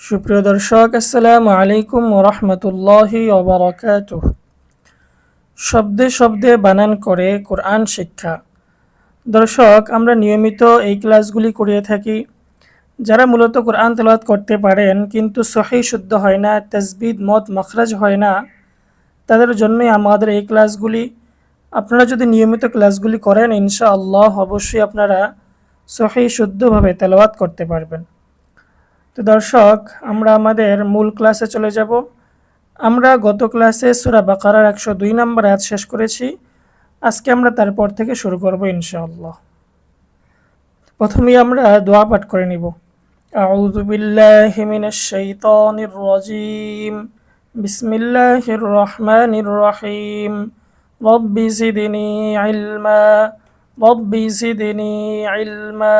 সুপ্রিয় দর্শক, আসসালামু আলাইকুম রহমতুল্লাহি ওবরাকাত শব্দে শব্দে বানান করে কোরআন শিক্ষা। দর্শক, আমরা নিয়মিত এই ক্লাসগুলি করিয়ে থাকি। যারা মূলত কোরআন তেলাওয়াত করতে পারেন, কিন্তু সহি শুদ্ধ হয় না তসবিদ মত মখরাজ হয় না, তাদের জন্যই আমাদের এই ক্লাসগুলি। আপনারা যদি নিয়মিত ক্লাসগুলি করেন, ইনশাআল্লাহ অবশ্যই আপনারা সহি শুদ্ধভাবে তেলাওয়াত করতে পারবেন। তো দর্শক আমরা আমাদের মূল ক্লাসে চলে যাব আমরা গত ক্লাসে সুরা বাকারার একশো দুই নম্বর আয়াত শেষ করেছি আজকে আমরা তারপর থেকে শুরু করব ইনশাআল্লাহ প্রথমেই আমরা দোয়া পাঠ করে নিব أعوذ بالله من الشيطان الرجيم بسم الله الرحمن الرحيم رب زدني علما رب زدني علما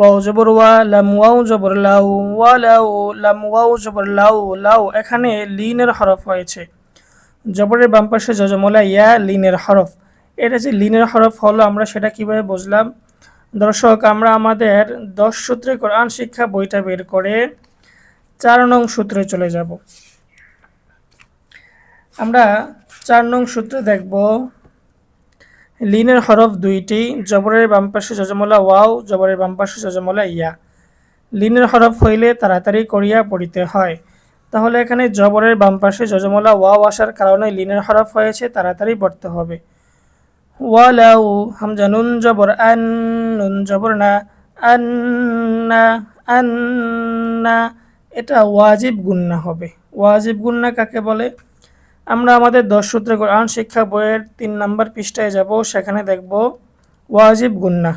ওয়াও জবর ওয়া লাম ওয়াও জবর লাউ, ওয়া লাউ লাম ওয়াও জবর লাউ লাউ এখানে লিনের হরফ হয়েছে। জবরের বাম পাশে যজমলা ইয়া লিনের হরফ। এটা যে লিনের হরফ হলো আমরা সেটা কীভাবে বুঝলাম? দর্শক, আমরা আমাদের দশ সূত্রে কোরআন শিক্ষা বইটা বের করে চার নং সূত্রে চলে যাব। আমরা চার নং সূত্রে দেখব। লিনের হরফ দুইটি, জবরের বাম পাশে যজমলা ওয়াও, জবরের বাম পাশে যজমলা ইয়া। লিনের হরফ হইলে তাড়াতাড়ি করিয়া পড়িতে হয়। তাহলে এখানে জবরের বাম পাশে যজমলা ওয়াও আসার কারণে লিনের হরফ হয়েছে, তাড়াতাড়ি পড়তে হবে। ওয়া ওয়ালাউ হামজা নুন জবর আন, নুন জবর না আন্না আন্না এটা ওয়াজিব গুন্না হবে। ওয়াজিব গুন্না কাকে বলে? আমরা আমাদের দশ সূত্রে কোরআন শিক্ষা বইয়ের তিন নম্বর পৃষ্ঠায় যাব, সেখানে দেখব, ওয়াজিব গুন্না।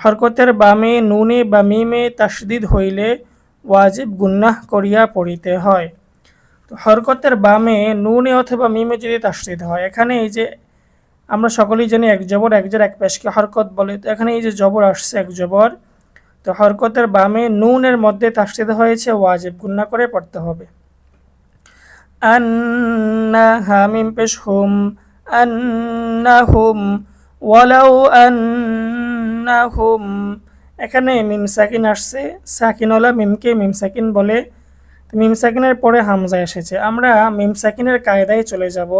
হরকতের বামে নুনে বা মিমে তাসদিদ হইলে ওয়াজিব গুন্নাহ করিয়া পড়িতে হয়। তো হরকতের বামে নুনে অথবা মিমে যদি তাসদিদ হয়, এখানে এই যে আমরা সকলেই জানি এক জবর এক জের এক পেশকে হরকত বলে, তো এখানে এই যে জবর আসছে এক জবর, তো হরকতের বামে নুনের মধ্যে তাসদিদ হয়েছে, ওয়াজিব গুন্না করে পড়তে হবে। হুম আন্না হুম ওয়ালাউ আন্না হুম এখানে মিম সাকিন আসছে। সাকিনওয়ালা মিমকে মিম সাকিন বলে। মিম সাকিনের পরে হামজা এসেছে। আমরা মিম সাকিনের কায়দায় চলে যাব।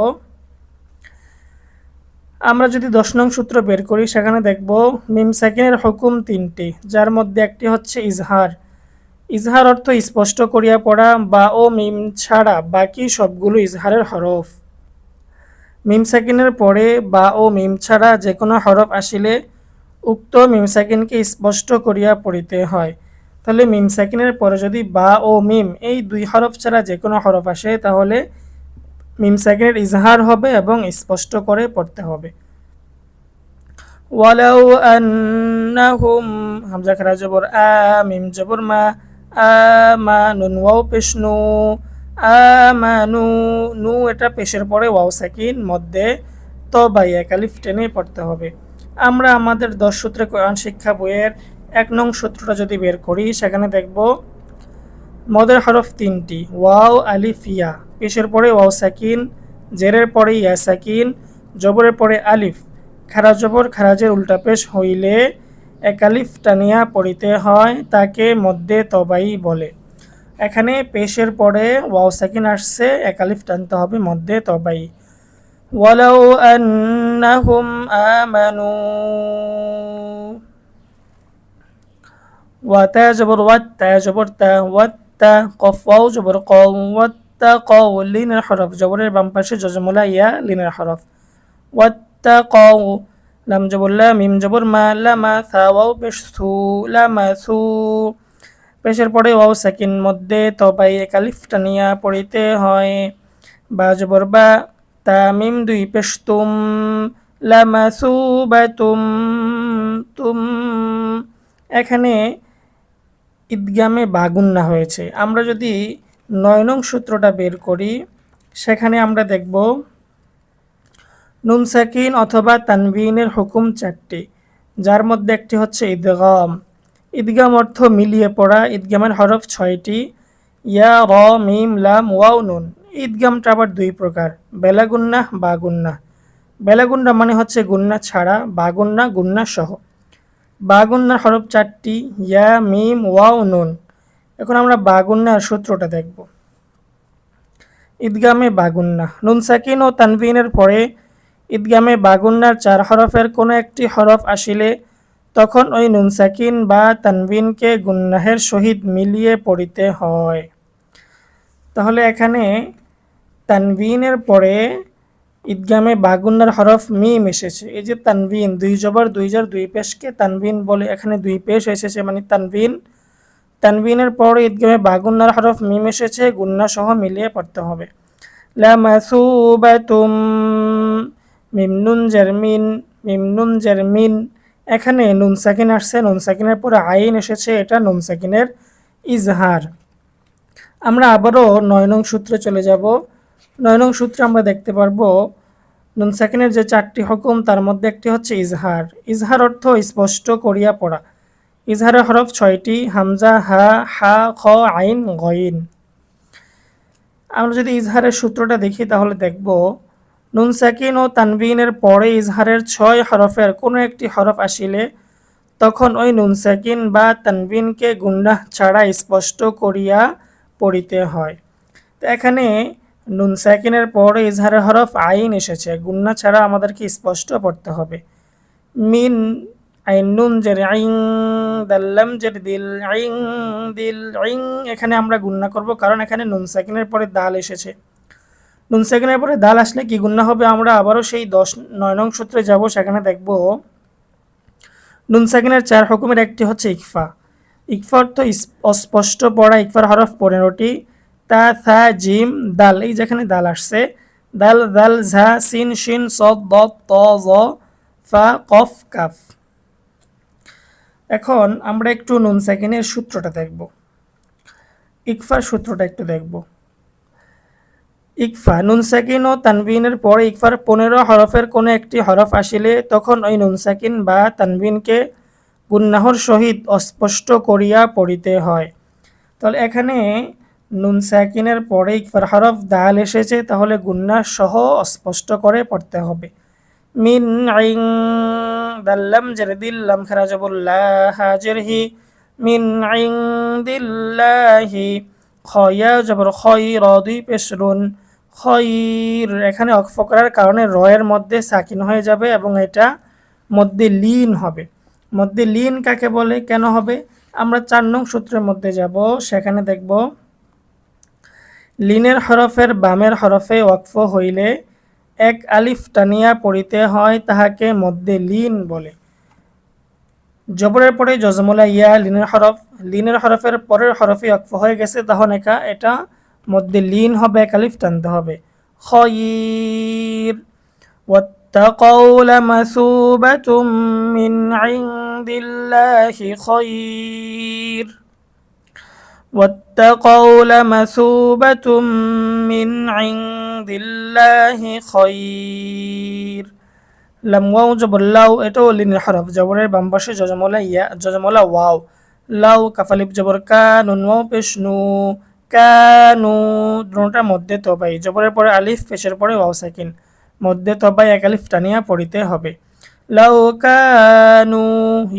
আমরা যদি দশ নং সূত্র বের করি, সেখানে দেখব মিম সাকিনের হুকুম তিনটি, যার মধ্যে একটি হচ্ছে ইজহার। ইজহার অর্থ স্পষ্ট করিয়া পড়া বা ও মিম ছাড়া বাকি সবগুলো ইজহারের হরফ। মিম সাকিনের পরে বা ও মিম ছাড়া যে কোনো হরফ আসিলে উক্ত মিম সাকিনকে স্পষ্ট করিয়া পড়িতে হয়। তাহলে মিম সাকিনের পরে যদি বা ও মিম এই দুই হরফ ছাড়া যে কোনো হরফ আসে, তাহলে মিম সাকিনের ইজহার হবে এবং স্পষ্ট করে পড়তে হবে। ওয়ালাউ আন্নাহুম, হামজা খারা জবর আ, মিম জবর মা আমা নুন ওয়াও পেশ নু আমানু, নু এটা পেশের পরে ওয়াও সাকিন, মধ্যে তো বাই একালিফ টেনে পড়তে হবে। আমরা আমাদের দশ সূত্রে কোরআন শিক্ষা বইয়ের এক নং সূত্রটা যদি বের করি, সেখানে দেখব মদের হরফ তিনটি, ওয়াও, আলিফ, ইয়া। পেশের পরে ওয়াও সাকিন, জেরের পরে ইয়া সাকিন, জবরের পরে আলিফ। খারা জবর, খারাজের উল্টা পেশ হইলে একালিফ টানিয়া পড়িতে হয়, তাকে মধ্যে তবাই বলে। এখানে পেশের পরে ওয়াও সাকিন আসছে, একালিফ টানতে হবে মধ্যে তবাই। ওয়ালাউ জবর জবর তা ওয়াও জবর ক ক হরফ। জবরের বাম পাশে জজমলা ইয়া লিনের হরফ। ওয়াত্তা ক লাম জবর লা মিম জবর মা, লামা, সা, ওয়াও পেশ সু, লামা, সু। পেশের পরে ওয়াও সেকেন্ড মধ্যে তবাই একালিফ টানিয়া পড়িতে হয়। বা জবর বা, তা, মিম দুই পেশ তুম, লামা সু, বা তুম তুম। এখানে ঈদগামে বাগুন্না হয়েছে। আমরা যদি নয় নং সূত্রটা বের করি, সেখানে আমরা দেখব নুন সাকিন অথবা তানবিনের হুকুম চারটি, যার মধ্যে একটি হচ্ছে ঈদগাম ঈদগাম অর্থ মিলিয়ে পড়া ঈদগামের হরফ ছয়টি, ইয়া, র, মিম, লাম, ওয়াও, নুন। ঈদগামটা আবার দুই প্রকার, বেলাগুন্না বা গুন্না বেলাগুন্না মানে হচ্ছে গুন্না ছাড়া বা গুন্না সহ। বা গুন্নার হরফ চারটি, ইয়া, মিম, ওয়াও, নুন। এখন আমরা বাগুন্নার সূত্রটা দেখব। ঈদগামে বাগুন্না। নুন সাকিন ও তানবিনের পরে ঈদগামে বাগুন্নার চার হরফের কোনো একটি হরফ আসিলে তখন ওই নুনসাকিন বা তানবিনকে গুন্নাহের সহিত মিলিয়ে পড়িতে হয়। তাহলে এখানে তানবিনের পরে ঈদগামে বাগুন্নার হরফ মিম এসেছে। এই যে তানবিন, দুই জবর, দুই জর, দুই পেশকে তানবিন বলে এখানে দুই পেশ এসেছে মানে তানবিন। তানবিনের পরে ঈদগামে বাগুন্নার হরফ মিম এসেছে গুন্না সহ মিলিয়ে পড়তে হবে। লা লামাসুবাতুম মিমনুন জারমিন মিমনুন জারমিন এখানে নুন সাকিন আসছে, নুন সাকিনের পরে আইন এসেছে, এটা নুন সাকিনের ইজহার। আমরা আবারও নয় নং সূত্রে চলে যাব। নয় নং সূত্রে আমরা দেখতে পারব, নুন সাকিনের যে চারটি হুকুম, তার মধ্যে একটি হচ্ছে ইজহার। ইজহার অর্থ স্পষ্ট করিয়া পড়া। ইজহারের হরফ ছয়টি, হামজা, হা হা, খ, আইন, গইন। আমরা যদি ইজহারের সূত্রটা দেখি, তাহলে দেখব নুন সাকিন ও তানবিনের পরে ইজহারের ছয় হরফের কোনো একটি হরফ আসিলে, তখন ওই নুন সাকিন বা তানবিনকে গুন্ডাহ ছাড়া স্পষ্ট করিয়া পড়িতে হয়। তো এখানে নুন সাকিনের পরে ইজহারের হরফ আইন এসেছে গুন্না ছাড়া আমাদেরকে স্পষ্ট পড়তে হবে। মিন আইন নুন জের আইং দাল্লাম জের দিল আইং দিল আইং এখানে আমরা গুন্না করব, কারণ এখানে নুন সাকিনের পরে দাল এসেছে। নুন সাকিনের পরে দাল আসলে কি গুন্না হবে? আমরা আবারও সেই দশ, নয় নং সূত্রে যাব, সেখানে দেখব নুন সাকিনের চার হুকুমের একটি হচ্ছে ইকফা। ইকফা অর্থ অস্পষ্ট পড়া, ইকফার হরফ পনেরোটি। তা, থা, জিম, দাল, এই যেখানে দাল আসছে। দাল দাল, ঝা, সিন, শিন, সদ দ ত ফা, কফ, কাফ। এখন আমরা একটু নুন সেকেন্ডের সূত্রটা দেখব। ইকফার সূত্রটা একটু দেখব। ইকফা নুন সাকিন ও তানবিনের পরে ইকফার পনেরো হরফের কোনো একটি হরফ আসিলে তখন ওই নুন সাকিন বা তানবিনকে গুন্নাহর সহিত অস্পষ্ট করিয়া পড়িতে হয়। তাহলে এখানে নুন সাকিনের পরে ইকফার হরফ দাল এসেছে, তাহলে গুন্না সহ অস্পষ্ট করে পড়তে হবে। মিন আইং দাল্লাম জেরদিল্লাম খারাজবুল্লাহ হাজরহি মিন আইং দিল্লাহি খয়া জবর খয় র দুই পেশরুন এখানে অক্ফ করার কারণে রয়ের মধ্যে সাকিন হয়ে যাবে এবং এটা মধ্যে লিন হবে। মধ্যে লিন কাকে বলে? কেন হবে? আমরা চার নং সূত্রের মধ্যে যাব। সেখানে দেখব, লিনের হরফের বামের হরফে ওয়াকফ হইলে এক আলিফ টানিয়া পড়িতে হয় তাহাকে মধ্যে লিন বলে। জবরের পরে জজমলা ইয়া লিনের হরফ। লিনের হরফের পরের হরফে ওয়াকফ হয়ে গেছে, তখন একা এটা মধ্যে লিন হবে এক আলিফ টানতে হবে খয়ির واتقوا لمثوبة من عند الله خير واتقوا لمثوبة من عند الله خير লাম ওয়াও জবর লাউ এটাও লিনের হরফ জবরের বাম পাশে জজমলা ইয়া জজমলা ওয়াও লাউ কাফালিপ জবর কা নুন ওয়াও পেশ নু কানু দুটার মধ্যে তবাই, জবরের পরে আলিফ, পেশের পরে ওয়াও সাকিন মধ্যে তবাই এক আলিফ টানিয়া পড়িতে হবে। লাউ কানু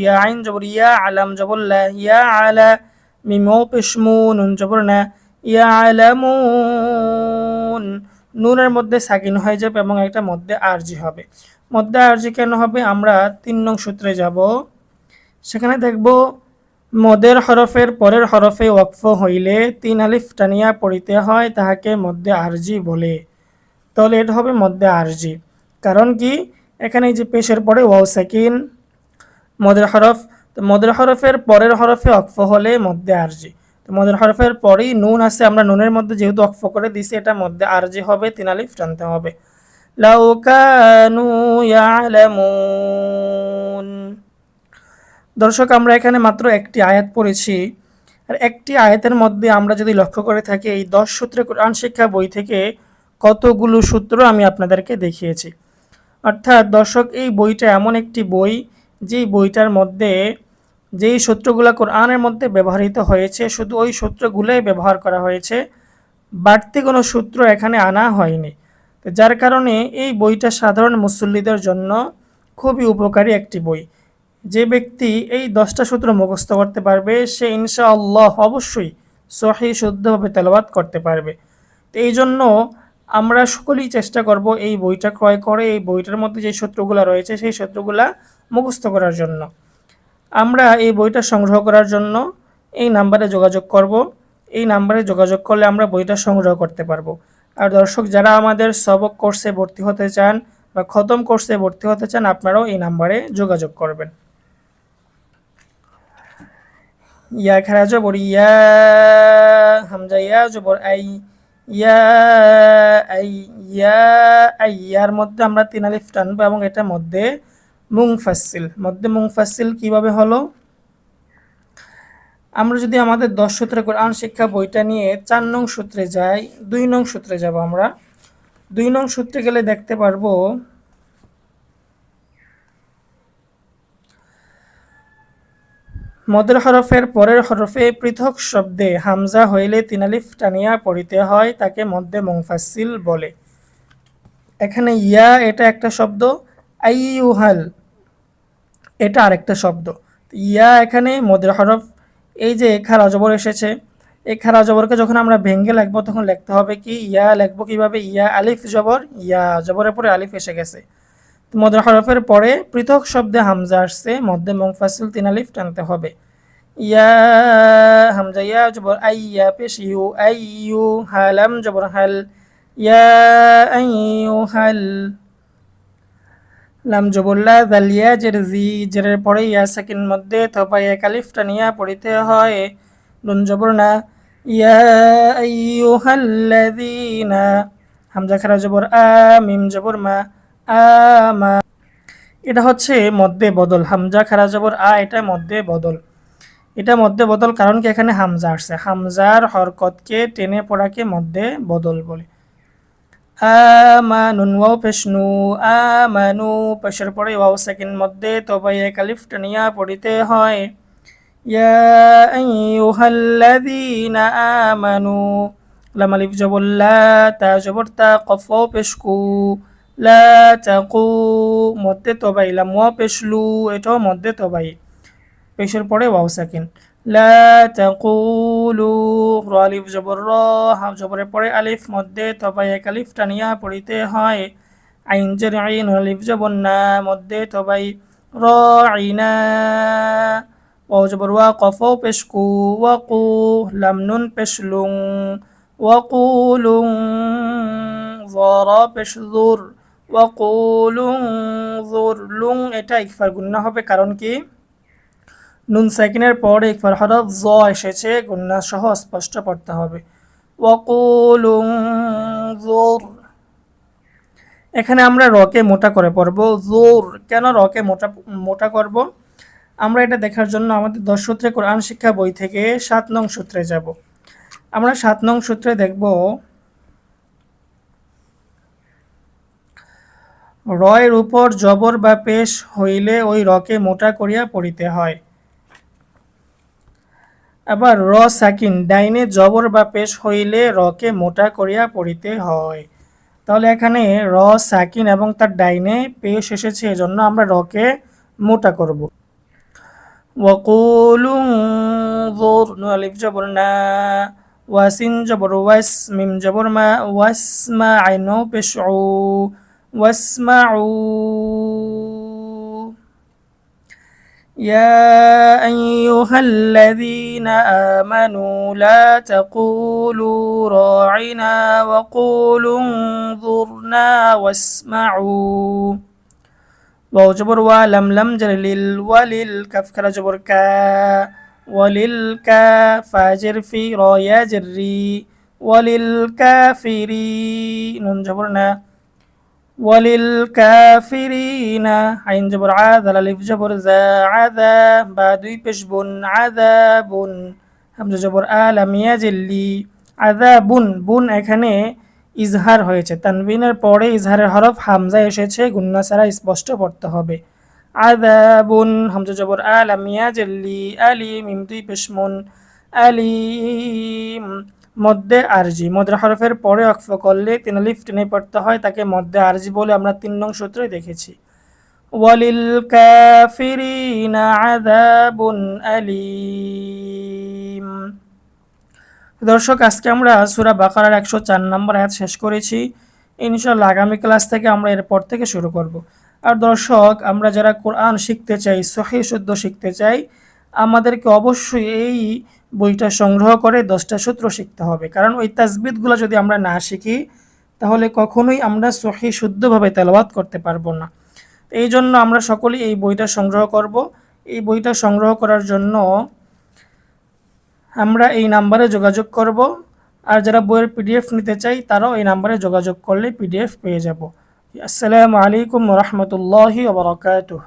ইয়া আইন জবর, ইয়া আলাম জবর লা, ইয়া আলা মিমো পেশমু নুন জবর না, ইয়া আলামুন নুনের মধ্যে সাকিন হয়ে যাবে এবং একটা মধ্যে আরজি হবে। মধ্যে আরজি কেন হবে? আমরা তিন নং সূত্রে যাব। সেখানে দেখব মদের হরফের পরের হরফে ওয়াকফ হইলে তিন আলিফ টানিয়া পড়িতে হয়, তাহাকে মধ্যে আরজি বলে। তাহলে এটা হবে মধ্যে আরজি। কারণ কি? এখানে যে পেশের পরে ওয়াও সেকিন, মদের হরফ, তো মদের হরফের পরের হরফে অক্ফ হলে মধ্যে আরজি। তো মদের হরফের পরেই নুন আছে, আমরা নুনের মধ্যে যেহেতু অক্ফ করে দিছি, এটা মধ্যে আরজি হবে, তিন আলিফ টানতে হবে। লাউ কানু ইয়ালামুন। দর্শক, আমরা এখানে মাত্র একটি আয়াত পড়েছি। আর একটি আয়াতের মধ্যে আমরা যদি লক্ষ্য করে থাকি, এই দশ সূত্রে কোরআন শিক্ষা বই থেকে কতগুলো সূত্র আমি আপনাদেরকে দেখিয়েছি। অর্থাৎ দর্শক, এই বইটা এমন একটি বই, যেই বইটার মধ্যে যেই সূত্রগুলো কোরআনের মধ্যে ব্যবহৃত হয়েছে, শুধু ওই সূত্রগুলোই ব্যবহার করা হয়েছে, বাড়তি কোনো সূত্র এখানে আনা হয়নি। যার কারণে এই বইটা সাধারণ মুসল্লিদের জন্য খুবই উপকারী একটি বই। যে ব্যক্তি এই দশটা সূত্র মুখস্থ করতে পারবে, সে ইনশাআল্লাহ অবশ্যই সহি শুদ্ধভাবে তেলাবাত করতে পারবে। তো এই জন্য আমরা সকলেই চেষ্টা করব এই বইটা ক্রয় করে, এই বইটার মধ্যে যে সূত্রগুলো রয়েছে, সেই সূত্রগুলা মুখস্থ করার জন্য। আমরা এই বইটা সংগ্রহ করার জন্য এই নাম্বারে যোগাযোগ করব। এই নাম্বারে যোগাযোগ করলে আমরা বইটা সংগ্রহ করতে পারব। আর দর্শক, যারা আমাদের সবক কোর্সে ভর্তি হতে চান বা খতম কোর্সে ভর্তি হতে চান, আপনারাও এই নাম্বারে যোগাযোগ করবেন। ইয়া খেরা জবর, ইয়া হামজা, ইয়া জবর, আই, ইয়া আই ইয়া, আই, ইয়ার মধ্যে আমরা তিন আলিফ টানবো এবং এটার মধ্যে মুংফাসিল মধ্যে মুংফাসিল কীভাবে হলো? আমরা যদি আমাদের দশ সূত্রে কোরআন শিক্ষা বইটা নিয়ে চার নং সূত্রে যাই, দুই নং সূত্রে যাব আমরা। দুই নং সূত্রে গেলে দেখতে পারব মদের হরফের পরের হরফে পৃথক শব্দে হামজা হইলে তিনালিফ টানিয়া পড়িতে হয়, তাকে মধ্যে মুংফাসিল বলে। এখানে ইয়া এটা একটা শব্দ, আইয়ুহাল এটা আরেকটা শব্দ। ইয়া এখানে মদের হরফ, এই যে খারা জবর এসেছে এই খারা জবরকে যখন আমরা ভেঙ্গে লিখব তখন লিখতে হবে কি, ইয়া লিখব কীভাবে? ইয়া আলিফ জবর, ইয়া জবরের পরে আলিফ এসে গেছে। মদের হরফের পরে পৃথক শব্দে হামজা আসছে, মধ্যে মুংফাসিল তিন আলিফ টানতে হবে। ইয়া হামজা, ইয়া জবর, আই, ইয়া পেশ, ইউ, আই, ইউ হালাম জবর, হাল। ইয়া, আই, ইউ, হাল। লাম জবুল্লা জালিয়া জের, জি। জেরের পরে ইয়া, সাকিন মধ্যে থপা এক আলিফ টানিয়া পড়িতে হয়। নুন, জবর, না। ইয়া আইয়ুহাল্লাযীনা হামজা, খারা, জবর, আ, মিম, জবর, মা। আমা। এটা হচ্ছে মধ্যে বদল। হামজা, খারা জবর, আ, এটা মধ্যে বদল। এটা মধ্যে বদল কারণ কি? এখানে হামজা আসছে। হামজার হরকতকে টেনে পড়াকে মধ্যে বদল বলে। আমানুন ওয়াও পেশনু আমানু, পেশের পরে ওয়াও সেকেন্ড মধ্যে তবে এক আলিফ পড়িতে হয়। ইয়া আইয়ুহাল্লাযীনা আমানু লাম আলিফ জবর লা, তা জবর তা কফ পেশকু। লা তাকু মধ্যে তবাই লাম ওয়াও পেশলু এটাও মধ্যে তবাই পেশের পরে ওয়াও সেকেন্ড লা তাকুলু র আলিফ জবর র হাফ জবরের পরে আলিফ মধ্যে তবাই এক আলিফ টানিয়া পড়িতে হয়। আইন জের আইন, আলিফ জবর না মধ্যে তবাই র আইনা, ওয়াও জবর ওয়া কফ পেশকু, ওয়াকু, লাম নুন পেশলুং, ওয়াকুলুং জরা পেশজুর ওয়াকুলুং জুর, লুং এটা ইকফার গুন্না হবে, কারণ কি? নুন সেকেন্ডের পর ইকফার হরফ জ এসেছে, গুন্না সহ স্পষ্ট পড়তে হবে। ওয়াকুলুং জোর। এখানে আমরা রকে মোটা করে পড়ব, জোর। কেন রকে মোটা মোটা করব? আমরা এটা দেখার জন্য আমাদের দশ সূত্রে কোরআন শিক্ষা বই থেকে সাত নং সূত্রে যাব। আমরা সাত নং সূত্রে দেখব রয়ের উপর জবর বা পেশ হইলে ওই রকে মোটা করিয়া পড়িতে হয়। আবার র সাকিন, ডাইনে জবর বা পেশ হইলে রকে মোটা করিয়া পড়িতে হয়। তাহলে এখানে র, সাকিন এবং তার ডাইনে পেশ এসেছে, এজন্য আমরা রকে মোটা করব। ওয়াকুলুং জোর নু আলিফ জবর না, ওয়াসিন জবর, ওয়াস মিম জবর মা واسمعوا. يا أيها الذين آمنوا لا تقولوا راعنا وقولوا انظرنا واسمعوا. وجبر ولم لم جر لل ولل جبر كا ولل كا فاجر في رايا جري وللكافرين جبرنا. ওয়ালিল কাফিরিনা, আইন জবর আলিফ বা দুই পেশ বুন এখানে ইজহার হয়েছে। তানবিনের পরে ইজহারের হরফ হামজা এসেছে, গুন্না ছাড়া স্পষ্ট পড়তে হবে। আদাবুন বুন হামজা জবর আলিম, ইম দুই পেশমুন আলিম মধ্যে আরজি। মদ্রা হরফের পরে অক্ফ করলে তিন লিফ টেনে পড়তে হয়, তাকে মধ্যে আরজি বলে আমরা তিন নং সূত্রে দেখেছি। ওয়ালিল কাফিরিনা আযাবুন আলিম। দর্শক, আজকে আমরা সূরা বাকারার একশো চার নম্বর আয়াত শেষ করেছি। ইনশাল্লাহ আগামী ক্লাস থেকে আমরা এরপর থেকে শুরু করব। আর দর্শক, আমরা যারা কোরআন শিখতে চাই সহি শুদ্ধ শিখতে চাই আমাদেরকে অবশ্যই এই বইটা সংগ্রহ করে দশটা সূত্র শিখতে হবে। কারণ ওই তাজবিদগুলো যদি আমরা না শিখি, তাহলে কখনোই আমরা সহি শুদ্ধভাবে তেলাওয়াত করতে পারব না। এই জন্য আমরা সকলেই এই বইটা সংগ্রহ করব। এই বইটা সংগ্রহ করার জন্য আমরা এই নাম্বারে যোগাযোগ করব। আর যারা বইয়ের পিডিএফ নিতে চাই, তারাও এই নাম্বারে যোগাযোগ করলে পিডিএফ পেয়ে যাব। আসসালামু আলাইকুম রহমতুল্লাহি ওবরাকাতুহ